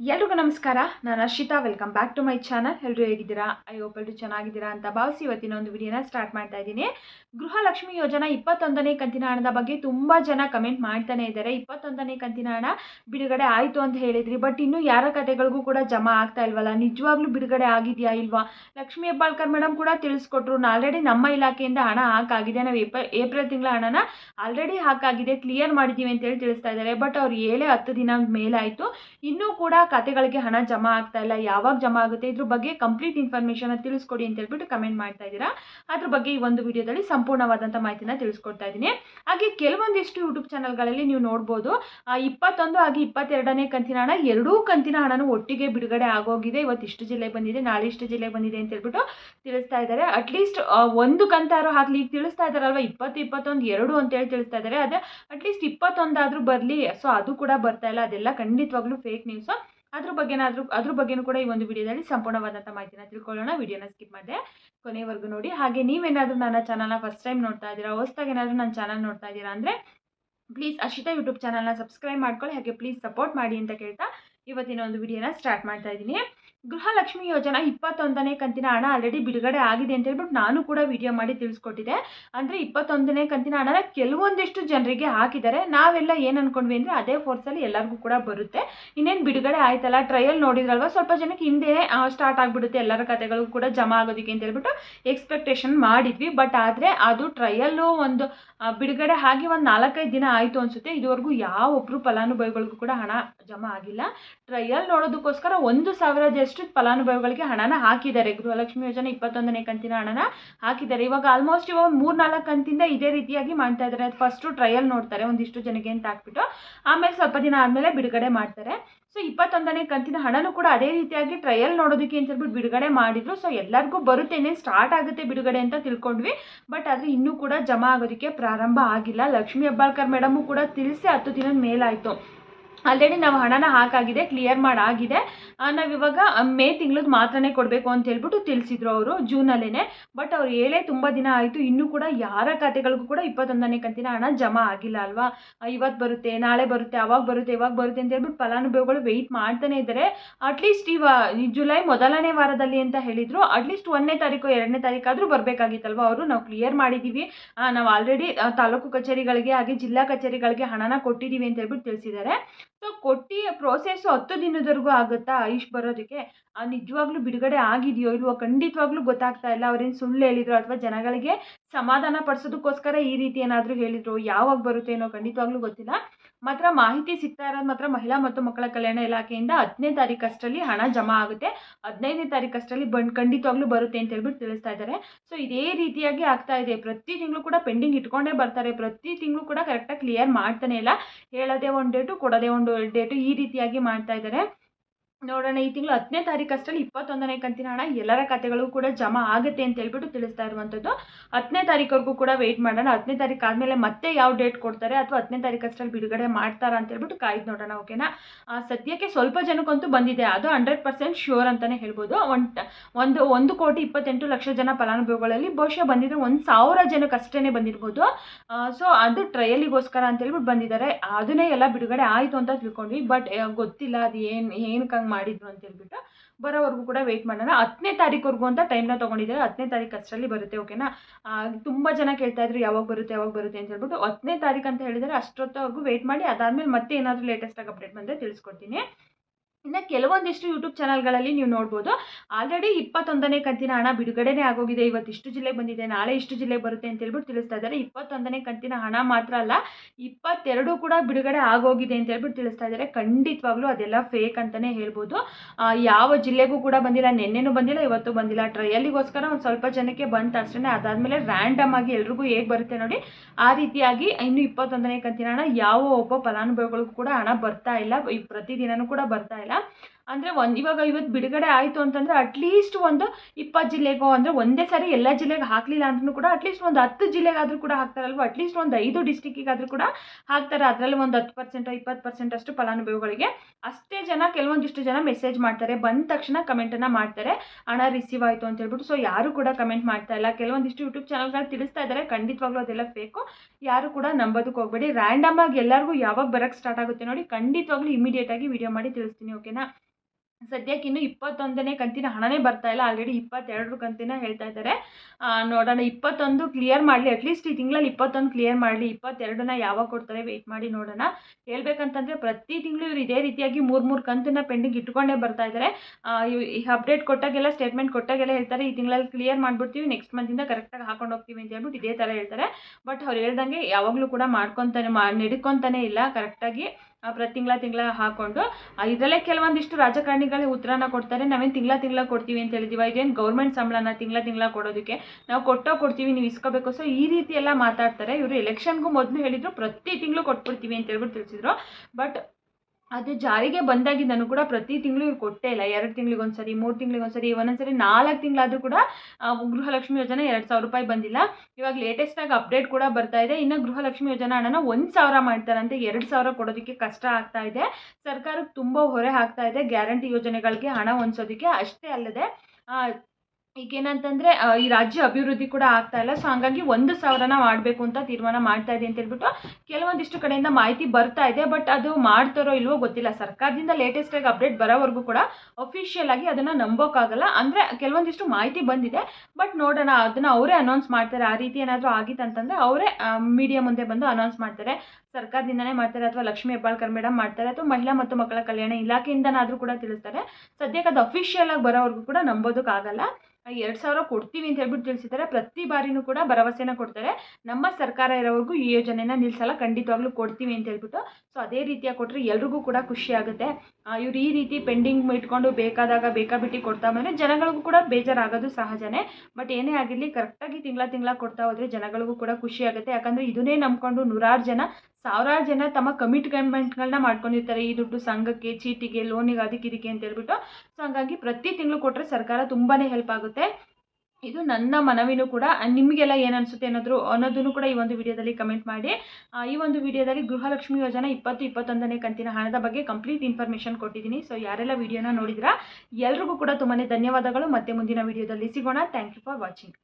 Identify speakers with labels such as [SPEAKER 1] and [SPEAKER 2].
[SPEAKER 1] ಎಲ್ರಿಗೂ ನಮಸ್ಕಾರ. ನಾನು Arshitha. Welcome back to my channel ಎಲ್ಲರೂ ಹೇಗಿದ್ದೀರಾ? ಐ ಹೋಪ್ ಎಲ್ಲರೂ ಚೆನ್ನಾಗಿದ್ದೀರಾ ಅಂತ ಭಾವಿಸಿ ಇವತ್ತಿನ ಒಂದು ವಿಡಿಯೋನ ಸ್ಟಾರ್ಟ್ ಮಾಡ್ತಾ ಇದ್ದೀನಿ. ಗೃಹಲಕ್ಷ್ಮಿ ಯೋಜನಾ ಇಪ್ಪತ್ತೊಂದನೇ ಕಂತಿನ ಹಣದ ಬಗ್ಗೆ ತುಂಬ ಜನ ಕಮೆಂಟ್ ಮಾಡ್ತಾನೆ ಇದ್ದಾರೆ. ಇಪ್ಪತ್ತೊಂದನೇ ಕಂತಿನ ಹಣ ಬಿಡುಗಡೆ ಆಯಿತು ಅಂತ ಹೇಳಿದ್ರಿ. ಬಟ್ ಇನ್ನೂ ಯಾರ ಕತೆಗಳಿಗೂ ಕೂಡ ಜಮಾ ಆಗ್ತಾ ಇಲ್ವಲ್ಲ? ನಿಜವಾಗ್ಲೂ ಬಿಡುಗಡೆ ಆಗಿದೆಯಾ ಇಲ್ವಾ? ಲಕ್ಷ್ಮೀ ಹೆಬ್ಬಾಳ್ಕರ್ ಮೇಡಮ್ ಕೂಡ ತಿಳಿಸ್ಕೊಟ್ರು. ಆಲ್ರೆಡಿ ನಮ್ಮ ಇಲಾಖೆಯಿಂದ ಹಣ ಹಾಕಾಗಿದೆ ನಾವು ಏಪ್ರಿಲ್ ಏಪ್ರಿಲ್ ತಿಂಗಳ ಹಣನ ಆಲ್ರೆಡಿ ಹಾಕಾಗಿದೆ ಕ್ಲಿಯರ್ ಮಾಡಿದ್ದೀವಿ ಅಂತೇಳಿ ತಿಳಿಸ್ತಾ ಇದ್ದಾರೆ. ಬಟ್ ಅವ್ರು ಏಳೇ ಹತ್ತು ದಿನ ಮೇಲಾಯಿತು. ಇನ್ನೂ ಕೂಡ ಖಾತೆಗಳಿಗೆ ಹಣ ಜಮಾ ಆಗ್ತಾ ಇಲ್ಲ, ಯಾವಾಗ ಜಮಾ ಆಗುತ್ತೆ, ಇದ್ರ ಬಗ್ಗೆ ಕಂಪ್ಲೀಟ್ ಇನ್ಫಾರ್ಮೇಶನ್ ತಿಳಿಸ್ಕೊಡಿ ಅಂತ ಹೇಳ್ಬಿಟ್ಟು ಕಮೆಂಟ್ ಮಾಡ್ತಾ ಇದ್ದೀರಾ. ಅದ್ರ ಬಗ್ಗೆ ಈ ಒಂದು ವಿಡಿಯೋದಲ್ಲಿ ಸಂಪೂರ್ಣವಾದಂಥ ಮಾಹಿತಿನ ತಿಳಿಸ್ಕೊಡ್ತಾ ಇದ್ದೀನಿ. ಹಾಗೆ ಕೆಲವೊಂದಿಷ್ಟು ಯೂಟ್ಯೂಬ್ ಚಾನಲ್ಗಳಲ್ಲಿ ನೀವು ನೋಡ್ಬೋದು ಇಪ್ಪತ್ತೊಂದು ಹಾಗೆ ಇಪ್ಪತ್ತೆರಡನೇ ಕಂತಿನ ಹಣ, ಎರಡೂ ಕಂತಿನ ಹಣನೂ ಒಟ್ಟಿಗೆ ಬಿಡುಗಡೆ ಆಗೋಗಿದೆ. ಇವತ್ತು ಇಷ್ಟು ಜಿಲ್ಲೆ ಬಂದಿದೆ, ನಾಳೆ ಇಷ್ಟು ಜಿಲ್ಲೆ ಬಂದಿದೆ ಅಂತ ಹೇಳ್ಬಿಟ್ಟು ತಿಳಿಸ್ತಾ ಇದ್ದಾರೆ. ಅಟ್ಲೀಸ್ಟ್ ಒಂದು ಕಂತಾರು ಹಾಕ್ಲಿ, ಈಗ ತಿಳಿಸ್ತಾ ಇದ್ದಾರಲ್ವ, ಇಪ್ಪತ್ತು, ಇಪ್ಪತ್ತೊಂದು, ಎರಡು ಅಂತೇಳಿ ತಿಳಿಸ್ತಾ ಇದ್ದಾರೆ. ಅದೇ ಅಟ್ಲೀಸ್ಟ್ ಇಪ್ಪತ್ತೊಂದಾದರೂ ಬರಲಿ. ಸೊ ಅದು ಕೂಡ ಬರ್ತಾ ಇಲ್ಲ. ಅದೆಲ್ಲ ಖಂಡಿತವಾಗ್ಲೂ ಫೇಕ್ ನ್ಯೂಸು ಅದ್ರ ಬಗ್ಗೆನಾದ್ರೂ, ಅದ್ರ ಬಗ್ಗೆನೂ ಕೂಡ ಈ ಒಂದು ವಿಡಿಯೋದಲ್ಲಿ ಸಂಪೂರ್ಣವಾದಂಥ ಮಾಹಿತಿನ ತಿಳ್ಕೊಳ್ಳೋಣ. ವಿಡಿಯೋನ ಸ್ಕಿಪ್ ಮಾಡಿದೆ ಕೊನೆವರೆಗೂ ನೋಡಿ. ಹಾಗೆ ನೀವೇನಾದರೂ ನನ್ನ ಚಾನಲ್ನ ಫಸ್ಟ್ ಟೈಮ್ ನೋಡ್ತಾ ಇದ್ದೀರಾ, ಹೊಸ್ದಾಗಿ ಏನಾದರೂ ನನ್ನ ಚಾನಲ್ ನೋಡ್ತಾ ಇದ್ದೀರಾ ಅಂದರೆ ಪ್ಲೀಸ್ ಅಶಿತಾ ಯೂಟ್ಯೂಬ್ ಚಾನಲ್ನ ಸಬ್ಸ್ಕ್ರೈಬ್ ಮಾಡ್ಕೊಳ್ಳಿ. ಹಾಗೆ ಪ್ಲೀಸ್ ಸಪೋರ್ಟ್ ಮಾಡಿ ಅಂತ ಕೇಳ್ತಾ ಇವತ್ತಿನ ಒಂದು ವಿಡಿಯೋನ ಸ್ಟಾರ್ಟ್ ಮಾಡ್ತಾ ಇದ್ದೀನಿ. ಗೃಹಲಕ್ಷ್ಮಿ ಯೋಜನಾ ಇಪ್ಪತ್ತೊಂದನೇ ಕಂತಿನ ಹಣ ಆಲ್ರೆಡಿ ಬಿಡುಗಡೆ ಆಗಿದೆ ಅಂತ ಹೇಳ್ಬಿಟ್ಟು ನಾನು ಕೂಡ ವಿಡಿಯೋ ಮಾಡಿ ತಿಳಿಸ್ಕೊಟ್ಟಿದ್ದೆ. ಅಂದರೆ ಇಪ್ಪತ್ತೊಂದನೇ ಕಂತಿನ ಹಣನ ಕೆಲವೊಂದಿಷ್ಟು ಜನರಿಗೆ ಹಾಕಿದ್ದಾರೆ. ನಾವೆಲ್ಲ ಏನು ಅನ್ಕೊಂಡ್ವಿ ಅಂದರೆ ಅದೇ ಫೋರ್ಸಲ್ಲಿ ಎಲ್ಲರಿಗೂ ಕೂಡ ಬರುತ್ತೆ. ಇನ್ನೇನು ಬಿಡುಗಡೆ ಆಯ್ತಲ್ಲ ಟ್ರಯಲ್ ನೋಡಿದ್ರಲ್ವ? ಸ್ವಲ್ಪ ಜನಕ್ಕೆ ಹಿಂದೆ ಸ್ಟಾರ್ಟ್ ಆಗಿಬಿಡುತ್ತೆ. ಎಲ್ಲರ ಕತೆಗಳು ಕೂಡ ಜಮಾ ಆಗೋದಕ್ಕೆ ಅಂತ ಹೇಳ್ಬಿಟ್ಟು ಎಕ್ಸ್ಪೆಕ್ಟೇಷನ್ ಮಾಡಿದ್ವಿ. ಬಟ್ ಆದರೆ ಅದು ಟ್ರಯಲ್ಲು ಒಂದು ಬಿಡುಗಡೆ ಆಗಿ ಒಂದು ನಾಲ್ಕೈದು ದಿನ ಆಯಿತು ಅನಿಸುತ್ತೆ. ಇದುವರೆಗೂ ಯಾವ ಒಬ್ಬರು ಫಲಾನುಭವಿಗಳಿಗೂ ಕೂಡ ಹಣ ಜಮಾ ಆಗಿಲ್ಲ. ಟ್ರಯಲ್ ನೋಡೋದಕ್ಕೋಸ್ಕರ ಒಂದು ಸಾವಿರದಷ್ಟು ಫಲಾನುಭವಿಗಳಿಗೆ ಹಣನ ಹಾಕಿದ್ದಾರೆ. ಗೃಹಲಕ್ಷ್ಮಿ ಯೋಜನೆ ಇಪ್ಪತ್ತೊಂದನೇ ಕಂತಿನ ಹಣನ ಹಾಕಿದ್ದಾರೆ. ಇವಾಗ ಆಲ್ಮೋಸ್ಟ್ ಇವಾಗ ಮೂರು ನಾಲ್ಕು ಕಂತಿಂದ ಇದೇ ರೀತಿಯಾಗಿ ಮಾಡ್ತಾ ಇದ್ದಾರೆ. ಫಸ್ಟು ಟ್ರಯಲ್ ನೋಡ್ತಾರೆ, ಒಂದಿಷ್ಟು ಜನಕ್ಕೆ ಅಂತ ಹಾಕ್ಬಿಟ್ಟು. ಆಮೇಲೆ ಸ್ವಲ್ಪ ದಿನ ಆದಮೇಲೆ ಬಿಡುಗಡೆ ಮಾಡ್ತಾರೆ. ಸೊ ಇಪ್ಪತ್ತೊಂದನೇ ಕಂತಿನ ಹಣನೂ ಕೂಡ ಅದೇ ರೀತಿಯಾಗಿ ಟ್ರಯಲ್ ನೋಡೋದಕ್ಕೆ ಅಂತ ಹೇಳ್ಬಿಟ್ಟು ಬಿಡುಗಡೆ ಮಾಡಿದ್ರು. ಸೊ ಎಲ್ಲರಿಗೂ ಬರುತ್ತೆ ಇನ್ನೇನು ಸ್ಟಾರ್ಟ್ ಆಗುತ್ತೆ ಬಿಡುಗಡೆ ಅಂತ ತಿಳ್ಕೊಂಡ್ವಿ. ಬಟ್ ಆದರೆ ಇನ್ನೂ ಕೂಡ ಜಮಾ ಆಗೋದಕ್ಕೆ ಪ್ರಾರಂಭ ಆಗಿಲ್ಲ. ಲಕ್ಷ್ಮೀ ಹೆಬ್ಬಾಳ್ಕರ್ ಮೇಡಮು ಕೂಡ ತಿಳಿಸಿ ಹತ್ತು ದಿನದ ಮೇಲಾಯಿತು. ಆಲ್ರೆಡಿ ನಾವು ಹಣನ ಹಾಕಾಗಿದೆ ಕ್ಲಿಯರ್ ಮಾಡಾಗಿದೆ. ನಾವು ಇವಾಗ ಮೇ ತಿಂಗಳದ್ದು ಮಾತ್ರನೇ ಕೊಡಬೇಕು ಅಂತ ಹೇಳ್ಬಿಟ್ಟು ತಿಳಿಸಿದ್ರು ಅವರು ಜೂನಲ್ಲೇ ಬಟ್ ಅವ್ರು ಹೇಳೇ ತುಂಬ ದಿನ ಆಯಿತು, ಇನ್ನೂ ಕೂಡ ಯಾರ ಖಾತೆಗಳಿಗೂ ಕೂಡ ಇಪ್ಪತ್ತೊಂದನೇ ಕಂತಿನ ಹಣ ಜಮಾ ಆಗಿಲ್ಲ ಅಲ್ವಾ? ಇವತ್ತು ಬರುತ್ತೆ, ನಾಳೆ ಬರುತ್ತೆ, ಅವಾಗ ಬರುತ್ತೆ, ಇವಾಗ ಬರುತ್ತೆ ಅಂತ ಹೇಳ್ಬಿಟ್ಟು ಫಲಾನುಭವಿಗಳು ವೆಯ್ಟ್ ಮಾಡ್ತಾನೆ ಇದ್ದಾರೆ ಅಟ್ಲೀಸ್ಟ್ ಇವ ಜುಲೈ ಮೊದಲನೇ ವಾರದಲ್ಲಿ ಅಂತ ಹೇಳಿದರು ಅಟ್ಲೀಸ್ಟ್ ಒಂದನೇ ತಾರೀಕು, ಎರಡನೇ ತಾರೀಕಾದರೂ ಬರಬೇಕಾಗಿತ್ತಲ್ವ ಅವರು? ನಾವು ಕ್ಲಿಯರ್ ಮಾಡಿದ್ದೀವಿ ನಾವು ಆಲ್ರೆಡಿ ತಾಲೂಕು ಕಚೇರಿಗಳಿಗೆ ಹಾಗೆ ಜಿಲ್ಲಾ ಕಚೇರಿಗಳಿಗೆ ಹಣನ ಕೊಟ್ಟಿದ್ದೀವಿ ಅಂತ ಹೇಳ್ಬಿಟ್ಟು ತಿಳಿಸಿದ್ದಾರೆ ಸೊ ಕೊಟ್ಟು ಪ್ರೋಸೆಸ್ಸು ಹತ್ತು ದಿನದವರೆಗೂ ಆಗುತ್ತಾ ಆಯುಷ್ ಬರೋದಕ್ಕೆ? ನಿಜವಾಗ್ಲೂ ಬಿಡುಗಡೆ ಆಗಿದೆಯೋ ಇಲ್ವೋ? ಖಂಡಿತವಾಗ್ಲೂ ಗೊತ್ತಾಗ್ತಾ ಇಲ್ಲ. ಅವ್ರೇನು ಸುಳ್ಳು ಹೇಳಿದ್ರು ಅಥವಾ ಜನಗಳಿಗೆ ಸಮಾಧಾನ ಪಡಿಸೋದಕ್ಕೋಸ್ಕರ ಈ ರೀತಿ ಏನಾದರೂ ಹೇಳಿದ್ರು, ಯಾವಾಗ ಬರುತ್ತೆ ಏನೋ ಖಂಡಿತವಾಗ್ಲೂ ಗೊತ್ತಿಲ್ಲ. ಮಾತ್ರ ಮಾಹಿತಿ ಸಿಗ್ತಾ ಇರೋದು ಮಾತ್ರ ಮಹಿಳಾ ಮತ್ತು ಮಕ್ಕಳ ಕಲ್ಯಾಣ ಇಲಾಖೆಯಿಂದ ಹತ್ತನೇ ತಾರೀಕಷ್ಟರಲ್ಲಿ ಹಣ ಜಮಾ ಆಗುತ್ತೆ. ಹದಿನೈದನೇ ತಾರೀಕಷ್ಟರಲ್ಲಿ ಬಂದು ಖಂಡಿತವಾಗ್ಲೂ ಬರುತ್ತೆ ಅಂತ ಹೇಳ್ಬಿಟ್ಟು ತಿಳಿಸ್ತಾ ಇದ್ದಾರೆ. ಸೊ ಇದೇ ರೀತಿಯಾಗಿ ಆಗ್ತಾ ಇದೆ. ಪ್ರತಿ ತಿಂಗಳು ಕೂಡ ಪೆಂಡಿಂಗ್ ಇಟ್ಕೊಂಡೇ ಬರ್ತಾರೆ. ಪ್ರತಿ ತಿಂಗಳು ಕೂಡ ಕರೆಕ್ಟಾಗಿ ಕ್ಲಿಯರ್ ಮಾಡ್ತಾನೆ ಇಲ್ಲ. ಹೇಳೋದೇ ಒಂದು ಡೇಟು ಕೊಡೋದೇ ಒಂದು ಡೇಟು ಈ ರೀತಿಯಾಗಿ ಮಾಡ್ತಾ ಇದ್ದಾರೆ. ನೋಡೋಣ ಈ ತಿಂಗಳು ಹತ್ತನೇ ತಾರೀಕು ಅಷ್ಟರಲ್ಲಿ ಇಪ್ಪತ್ತೊಂದನೇ ಕಂತಿನ ಹಣ ಎಲ್ಲರ ಖಾತೆಗಳು ಕೂಡ ಜಮಾ ಆಗುತ್ತೆ ಅಂತ ಹೇಳ್ಬಿಟ್ಟು ತಿಳಿಸ್ತಾ ಇರುವಂಥದ್ದು. ಹತ್ತನೇ ತಾರೀಕವರೆಗೂ ಕೂಡ ವೆಯ್ಟ್ ಮಾಡೋಣ. ಹತ್ತನೇ ತಾರೀಕು ಆದಮೇಲೆ ಮತ್ತೆ ಯಾವ ಡೇಟ್ ಕೊಡ್ತಾರೆ ಅಥವಾ ಹತ್ತನೇ ತಾರೀಕು ಅಷ್ಟರಲ್ಲಿ ಬಿಡುಗಡೆ ಮಾಡ್ತಾರಾ ಅಂತ ಹೇಳ್ಬಿಟ್ಟು ಕಾಯ್ದು ನೋಡೋಣ ಓಕೆನಾ ಸದ್ಯಕ್ಕೆ ಸ್ವಲ್ಪ ಜನಕ್ಕಂತೂ ಬಂದಿದೆ. ಅದು ಹಂಡ್ರೆಡ್ ಪರ್ಸೆಂಟ್ ಶ್ಯೂರ್ ಅಂತಲೇ ಹೇಳ್ಬೋದು. ಒಂದು ಒಂದು ಕೋಟಿ ಇಪ್ಪತ್ತೆಂಟು ಲಕ್ಷ ಜನ ಫಲಾನುಭವಿಗಳಲ್ಲಿ ಬಹುಶಃ ಬಂದಿದ್ರೆ ಒಂದು ಸಾವಿರ ಜನಕ್ಕೆ ಅಷ್ಟೇ ಬಂದಿರ್ಬೋದು ಸೊ ಅದು ಟ್ರಯಲಿಗೋಸ್ಕರ ಅಂತ ಹೇಳ್ಬಿಟ್ಟು ಬಂದಿದ್ದಾರೆ. ಅದನ್ನೇ ಎಲ್ಲ ಬಿಡುಗಡೆ ಆಯಿತು ಅಂತ ತಿಳ್ಕೊಂಡ್ವಿ. ಬಟ್ ಗೊತ್ತಿಲ್ಲ ಅದು ಏನು ಏನಕ್ಕೆ ಹಂಗೆ ಮಾಡಿದ್ರು ಅಂತ ಹೇಳ್ಬಿಟ್ಟು ಬರೋವರೆಗೂ ಕೂಡ ವೆಯ್ಟ್ ಮಾಡೋಣ. ಹತ್ತನೇ ತಾರೀಕುವರೆಗೂ ಅಂತ ಟೈಮ್ನ ತೊಗೊಂಡಿದ್ದಾರೆ. ಹತ್ತನೇ ತಾರೀಕು ಅಷ್ಟರಲ್ಲಿ ಬರುತ್ತೆ ಓಕೆನಾ ತುಂಬ ಜನ ಕೇಳ್ತಾ ಇದ್ರು, ಯಾವಾಗ ಬರುತ್ತೆ ಯಾವಾಗ ಬರುತ್ತೆ ಅಂತ ಹೇಳ್ಬಿಟ್ಟು ಹತ್ತನೇ ತಾರೀಕು ಅಂತ ಹೇಳಿದರೆ, ಅಷ್ಟೊತ್ತವರೆಗೂ ವೆಯ್ಟ್ ಮಾಡಿ, ಅದಾದಮೇಲೆ ಮತ್ತೆ ಏನಾದರೂ ಲೇಟೆಸ್ಟಾಗಿ ಅಪ್ಡೇಟ್ ಬಂದರೆ ತಿಳಿಸ್ಕೊಡ್ತೀನಿ. ಇನ್ನು ಕೆಲವೊಂದಿಷ್ಟು ಯೂಟ್ಯೂಬ್ ಚಾನಲ್ಗಳಲ್ಲಿ ನೀವು ನೋಡ್ಬೋದು. ಆಲ್ರೆಡಿ ಇಪ್ಪತ್ತೊಂದನೇ ಕಂತಿನ ಹಣ ಬಿಡುಗಡೆನೇ ಆಗೋಗಿದೆ. ಇವತ್ತು ಇಷ್ಟು ಜಿಲ್ಲೆ ಬಂದಿದೆ, ನಾಳೆ ಇಷ್ಟು ಜಿಲ್ಲೆ ಬರುತ್ತೆ ಅಂತ ಹೇಳ್ಬಿಟ್ಟು ತಿಳಿಸ್ತಾ ಇದ್ದಾರೆ. ಇಪ್ಪತ್ತೊಂದನೇ ಕಂತಿನ ಹಣ ಮಾತ್ರ ಅಲ್ಲ, ಇಪ್ಪತ್ತೆರಡು ಕೂಡ ಬಿಡುಗಡೆ ಆಗೋಗಿದೆ ಅಂತ ಹೇಳ್ಬಿಟ್ಟು ತಿಳಿಸ್ತಾ ಇದ್ದಾರೆ. ಖಂಡಿತವಾಗ್ಲೂ ಅದೆಲ್ಲ ಫೇಕ್ ಅಂತಲೇ ಹೇಳ್ಬೋದು. ಯಾವ ಜಿಲ್ಲೆಗೂ ಕೂಡ ಬಂದಿಲ್ಲ, ನಿನ್ನೆನೂ ಬಂದಿಲ್ಲ, ಇವತ್ತು ಬಂದಿಲ್ಲ. ಟ್ರಯಲಿಗೋಸ್ಕರ ಒಂದು ಸ್ವಲ್ಪ ಜನಕ್ಕೆ ಬಂತು ಅಷ್ಟೇ ಅದಾದಮೇಲೆ ರ್ಯಾಂಡಮ್ ಆಗಿ ಎಲ್ರಿಗೂ ಹೇಗೆ ಬರುತ್ತೆ ನೋಡಿ, ಆ ರೀತಿಯಾಗಿ ಇನ್ನು ಇಪ್ಪತ್ತೊಂದನೇ ಕಂತಿನ ಹಣ ಯಾವ ಒಬ್ಬ ಫಲಾನುಭವಿಗಳಿಗೂ ಕೂಡ ಹಣ ಬರ್ತಾ ಇಲ್ಲ. ಈ ಪ್ರತಿದಿನವೂ ಕೂಡ ಬರ್ತಾ ಇಲ್ಲ. ¿verdad? ಅಂದರೆ ಒಂದು ಇವಾಗ ಇವತ್ತು ಬಿಡುಗಡೆ ಆಯಿತು ಅಂತಂದರೆ ಅಟ್ಲೀಸ್ಟ್ ಒಂದು ಇಪ್ಪತ್ತು ಜಿಲ್ಲೆಗೋ ಅಂದರೆ ಒಂದೇ ಸಾರಿ ಎಲ್ಲ ಜಿಲ್ಲೆಗೆ ಹಾಕಲಿಲ್ಲ ಅಂದ್ರೂ ಕೂಡ ಅಟ್ಲೀಸ್ಟ್ ಒಂದು ಹತ್ತು ಜಿಲ್ಲೆಗಾದರೂ ಕೂಡ ಹಾಕ್ತಾರಲ್ವ? ಅಟ್ಲೀಸ್ಟ್ ಒಂದು ಐದು ಡಿಸ್ಟಿಕ್ಕಿಗಾದರೂ ಕೂಡ ಹಾಕ್ತಾರೆ. ಅದರಲ್ಲಿ ಒಂದು ಹತ್ತು ಪರ್ಸೆಂಟ್ ಇಪ್ಪತ್ತು ಪರ್ಸೆಂಟ್ ಅಷ್ಟು ಫಲಾನುಭವಿಗಳಿಗೆ ಅಷ್ಟೇ ಜನ, ಕೆಲವೊಂದಿಷ್ಟು ಜನ ಮೆಸೇಜ್ ಮಾಡ್ತಾರೆ. ಬಂದ ತಕ್ಷಣ ಕಮೆಂಟನ್ನು ಮಾಡ್ತಾರೆ. ಹಣ ರಿಸೀವ್ ಆಯಿತು ಅಂತ ಹೇಳ್ಬಿಟ್ಟು ಸೊ ಯಾರು ಕೂಡ ಕಮೆಂಟ್ ಮಾಡ್ತಾ ಇಲ್ಲ. ಕೆಲವೊಂದಿಷ್ಟು ಯೂಟ್ಯೂಬ್ ಚಾನಲ್ಗಳು ತಿಳಿಸ್ತಾ ಇದ್ದಾರೆ ಖಂಡಿತವಾಗ್ಲೂ ಅದೆಲ್ಲ ಬೇಕು ಯಾರು ಕೂಡ ನಂಬೋದಕ್ಕೆ ಹೋಗಬೇಡಿ. ರ್ಯಾಂಡಮ್ ಆಗಿ ಎಲ್ಲರಿಗೂ ಯಾವಾಗ ಬರೋಕ್ಕೆ ಸ್ಟಾರ್ಟ್ ಆಗುತ್ತೆ ನೋಡಿ ಖಂಡಿತವಾಗ್ಲೂ ಇಮಿಡಿಯೇಟಾಗಿ ವಿಡಿಯೋ ಮಾಡಿ ತಿಳಿಸ್ತೀನಿ ಓಕೆನಾ ಸದ್ಯಕ್ಕೆ ಇನ್ನು ಇಪ್ಪತ್ತೊಂದನೇ ಕಂತಿನ ಹಣನೇ ಬರ್ತಾ ಇಲ್ಲ. ಆಲ್ರೆಡಿ ಇಪ್ಪತ್ತೆರಡರ ಕಂತಿನ ಹೇಳ್ತಾ ಇದ್ದಾರೆ. ನೋಡೋಣ, ಇಪ್ಪತ್ತೊಂದು ಕ್ಲಿಯರ್ ಮಾಡಲಿ. ಅಟ್ಲೀಸ್ಟ್ ಈ ತಿಂಗಳಲ್ಲಿ ಇಪ್ಪತ್ತೊಂದು ಕ್ಲಿಯರ್ ಮಾಡಲಿ. ಇಪ್ಪತ್ತೆರಡನ್ನ ಯಾವಾಗ ಕೊಡ್ತಾರೆ ವೆಯ್ಟ್ ಮಾಡಿ ನೋಡೋಣ. ಹೇಳ್ಬೇಕಂತಂದರೆ ಪ್ರತಿ ತಿಂಗಳು ಇವರು ಇದೇ ರೀತಿಯಾಗಿ ಮೂರು ಮೂರು ಕಂತನ್ನ ಪೆಂಡಿಂಗ್ ಇಟ್ಕೊಂಡೇ ಬರ್ತಾ ಇದ್ದಾರೆ. ಈ ಅಪ್ಡೇಟ್ ಕೊಟ್ಟಾಗೆಲ್ಲ ಸ್ಟೇಟ್ಮೆಂಟ್ ಕೊಟ್ಟಾಗೆಲ್ಲ ಹೇಳ್ತಾರೆ. ಈ ತಿಂಗಳಲ್ಲಿ ಕ್ಲಿಯರ್ ಮಾಡಿಬಿಡ್ತೀವಿ. ನೆಕ್ಸ್ಟ್ ಮಂತಿಂದ ಕರೆಕ್ಟಾಗಿ ಹಾಕೊಂಡು ಹೋಗ್ತೀವಿ ಅಂತ ಹೇಳ್ಬಿಟ್ಟು ಇದೇ ಥರ ಹೇಳ್ತಾರೆ. ಬಟ್ ಅವ್ರು ಹೇಳ್ದಂಗೆ ಯಾವಾಗಲೂ ಕೂಡ ಮಾಡ್ಕೊತಾನೆ, ಮಾ, ನಡ್ಕೊತಾನೆ ಇಲ್ಲ. ಕರೆಕ್ಟಾಗಿ ಪ್ರತಿ ತಿಂಗಳ ತಿಂಗಳ ಹಾಕ್ಕೊಂಡು ಇದರಲ್ಲೇ ಕೆಲವೊಂದಿಷ್ಟು ರಾಜಕಾರಣಿಗಳೇ ಉತ್ತರನ ಕೊಡ್ತಾರೆ. ನಾವೇನು ತಿಂಗಳ ತಿಂಗಳ ಕೊಡ್ತೀವಿ ಅಂತ ಹೇಳಿದೀವ. ಇದೇನು ಗೌರ್ಮೆಂಟ್ ಸಂಬಳನ ತಿಂಗಳ ತಿಂಗಳ ಕೊಡೋದಕ್ಕೆ ನಾವು ಕೊಟ್ಟೋ ಕೊಡ್ತೀವಿ, ನೀವು ಇಸ್ಕೋಬೇಕು. ಸೊ ಈ ರೀತಿ ಎಲ್ಲ ಮಾತಾಡ್ತಾರೆ. ಇವರು ಎಲೆಕ್ಷನ್ಗೂ ಮೊದಲು ಹೇಳಿದ್ರು, ಪ್ರತಿ ತಿಂಗಳು ಕೊಟ್ಬಿಡ್ತೀವಿ ಅಂತ ಹೇಳ್ಬಿಟ್ಟು ತಿಳಿಸಿದ್ರು. ಬಟ್ ಅದು ಜಾರಿಗೆ ಬಂದಾಗಿಂದನೂ ಕೂಡ ಪ್ರತಿ ತಿಂಗಳು ಇವ್ರು ಕೊಟ್ಟೇ ಇಲ್ಲ. ಎರಡು ತಿಂಗಳಿಗೊಂದ್ಸರಿ ಮೂರು ತಿಂಗಳಿಗೊಂದ್ಸರಿ ಒಂದೊಂದ್ಸರಿ ನಾಲ್ಕು ತಿಂಗಳಾದರೂ ಕೂಡ ಗೃಹಲಕ್ಷ್ಮಿ ಯೋಜನೆ ಎರಡು ಸಾವಿರ ರೂಪಾಯಿ ಬಂದಿಲ್ಲ. ಇವಾಗ ಲೇಟೆಸ್ಟಾಗಿ ಅಪ್ಡೇಟ್ ಕೂಡ ಬರ್ತಾ ಇದೆ. ಇನ್ನು ಗೃಹಲಕ್ಷ್ಮಿ ಯೋಜನಾ ಹಣನ ಒಂದು ಸಾವಿರ ಮಾಡ್ತಾರಂತೆ. ಎರಡು ಸಾವಿರ ಕೊಡೋದಕ್ಕೆ ಕಷ್ಟ ಆಗ್ತಾ ಇದೆ. ಸರ್ಕಾರಕ್ಕೆ ತುಂಬ ಹೊರೆ ಆಗ್ತಾ ಇದೆ. ಗ್ಯಾರಂಟಿ ಯೋಜನೆಗಳಿಗೆ ಹಣ ಹೊಂದಿಸೋದಕ್ಕೆ ಅಷ್ಟೇ ಅಲ್ಲದೆ ಈಗೇನಂತಂದರೆ ಈ ರಾಜ್ಯ ಅಭಿವೃದ್ಧಿ ಕೂಡ ಆಗ್ತಾ ಇಲ್ಲ. ಸೊ ಹಂಗಾಗಿ ಒಂದು ಸಾವಿರನ ಮಾಡಬೇಕು ಅಂತ ತೀರ್ಮಾನ ಮಾಡ್ತಾ ಇದೆ ಅಂತ ಹೇಳ್ಬಿಟ್ಟು ಕೆಲವೊಂದಿಷ್ಟು ಕಡೆಯಿಂದ ಮಾಹಿತಿ ಬರ್ತಾ ಇದೆ. ಬಟ್ ಅದು ಮಾಡ್ತಾರೋ ಇಲ್ವೋ ಗೊತ್ತಿಲ್ಲ. ಸರ್ಕಾರದಿಂದ ಲೇಟೆಸ್ಟಾಗಿ ಅಪ್ಡೇಟ್ ಬರೋವರೆಗೂ ಕೂಡ ಅಫಿಷಿಯಲ್ ಆಗಿ ಅದನ್ನು ನಂಬೋಕ್ಕಾಗಲ್ಲ ಅಂದರೆ ಕೆಲವೊಂದಿಷ್ಟು ಮಾಹಿತಿ ಬಂದಿದೆ. ಬಟ್ ನೋಡೋಣ, ಅದನ್ನು ಅವರೇ ಅನೌನ್ಸ್ ಮಾಡ್ತಾರೆ. ಆ ರೀತಿ ಏನಾದರೂ ಆಗಿತ್ತಂತಂದರೆ ಅವರೇ ಮೀಡಿಯಾ ಮುಂದೆ ಬಂದು ಅನೌನ್ಸ್ ಮಾಡ್ತಾರೆ. ಸರ್ಕಾರದಿಂದನೇ ಮಾಡ್ತಾರೆ ಅಥವಾ ಲಕ್ಷ್ಮೀ ಹೆಬ್ಬಾಳ್ಕರ್ ಮೇಡಮ್ ಮಾಡ್ತಾರೆ ಅಥವಾ ಮಹಿಳಾ ಮತ್ತು ಮಕ್ಕಳ ಕಲ್ಯಾಣ ಇಲಾಖೆಯಿಂದನಾದರೂ ಕೂಡ ತಿಳಿಸ್ತಾರೆ. ಸದ್ಯಕ್ಕೆ ಅದು ಅಫಿಷಿಯಲ್ ಆಗಿ ಬರೋವರೆಗೂ ಕೂಡ ನಂಬೋದಕ್ಕಾಗಲ್ಲ. ಎರಡು ಸಾವಿರ ಕೊಡ್ತೀವಿ ಅಂತ ಹೇಳ್ಬಿಟ್ಟು ತಿಳಿಸಿದ್ದಾರೆ ಪ್ರತಿ ಬಾರಿನೂ ಕೂಡ ಭರವಸೆನ ಕೊಡ್ತಾರೆ. ನಮ್ಮ ಸರ್ಕಾರ ಇರೋವರೆಗೂ ಈ ಯೋಜನೆನ ನಿಲ್ಲಿಸಲ್ಲ ಖಂಡಿತವಾಗ್ಲೂ ಕೊಡ್ತೀವಿ ಅಂತ ಹೇಳ್ಬಿಟ್ಟು. ಸೊ ಅದೇ ರೀತಿಯಾಗಿ ಕೊಟ್ಟರೆ ಎಲ್ರಿಗೂ ಕೂಡ ಖುಷಿ ಆಗುತ್ತೆ. ಇವ್ರು ಈ ರೀತಿ ಪೆಂಡಿಂಗ್ ಇಟ್ಕೊಂಡು ಬೇಕಾದಾಗ ಬೇಕಾಬಿಟ್ಟಿ ಕೊಡ್ತಾ ಬಂದರೆ ಜನಗಳಿಗೂ ಕೂಡ ಬೇಜಾರಾಗೋದು ಸಹಜನೇ. ಬಟ್ ಏನೇ ಆಗಿರಲಿ, ಕರೆಕ್ಟಾಗಿ ತಿಂಗಳ ತಿಂಗಳ ಕೊಡ್ತಾ ಹೋದರೆ ಜನಗಳಿಗೂ ಕೂಡ ಖುಷಿ ಆಗುತ್ತೆ. ಯಾಕಂದರೆ ಇದನ್ನೇ ನಂಬ್ಕೊಂಡು ನೂರಾರು ಜನ ಸಾವಿರಾರು ಜನ ತಮ್ಮ ಕಮಿಟ್ಮೆಂಟ್ಗಳನ್ನ ಮಾಡ್ಕೊಂಡಿರ್ತಾರೆ. ಈ ದುಡ್ಡು ಸಂಘಕ್ಕೆ, ಚೀಟಿಗೆ ಲೋನಿಗೆ ಅದಕ್ಕೆ ಇದಕ್ಕೆ ಅಂತ ಹೇಳ್ಬಿಟ್ಟು. ಸೊ ಹಂಗಾಗಿ ಪ್ರತಿ ತಿಂಗಳು ಕೊಟ್ಟರೆ ಸರ್ಕಾರ ತುಂಬಾ ಹೆಲ್ಪ್ ಆಗುತ್ತೆ. ಇದು ನನ್ನ ಮನವಿನೂ ಕೂಡ. ನಿಮಗೆಲ್ಲ ಏನು ಅನಿಸುತ್ತೆ ಅನ್ನೋದ್ರು, ಅನ್ನೋದನ್ನು ಕೂಡ ಈ ಒಂದು ವಿಡಿಯೋದಲ್ಲಿ ಕಮೆಂಟ್ ಮಾಡಿ. ಈ ಒಂದು ವಿಡಿಯೋದಲ್ಲಿ ಗೃಹಲಕ್ಷ್ಮಿ ಯೋಜನೆ ಇಪ್ಪತ್ತು, ಇಪ್ಪತ್ತೊಂದನೇ ಕಂತಿನ ಹಣದ ಬಗ್ಗೆ ಕಂಪ್ಲೀಟ್ ಇನ್ಫಾರ್ಮೇಷನ್ ಕೊಟ್ಟಿದ್ದೀನಿ. ಸೊ ಯಾರೆಲ್ಲ ವಿಡಿಯೋನ ನೋಡಿದ್ರಾ ಎಲ್ರಿಗೂ ಕೂಡ ತುಂಬಾ ಧನ್ಯವಾದಗಳು. ಮತ್ತೆ ಮುಂದಿನ ವಿಡಿಯೋದಲ್ಲಿ ಸಿಗೋಣ. Thank you for watching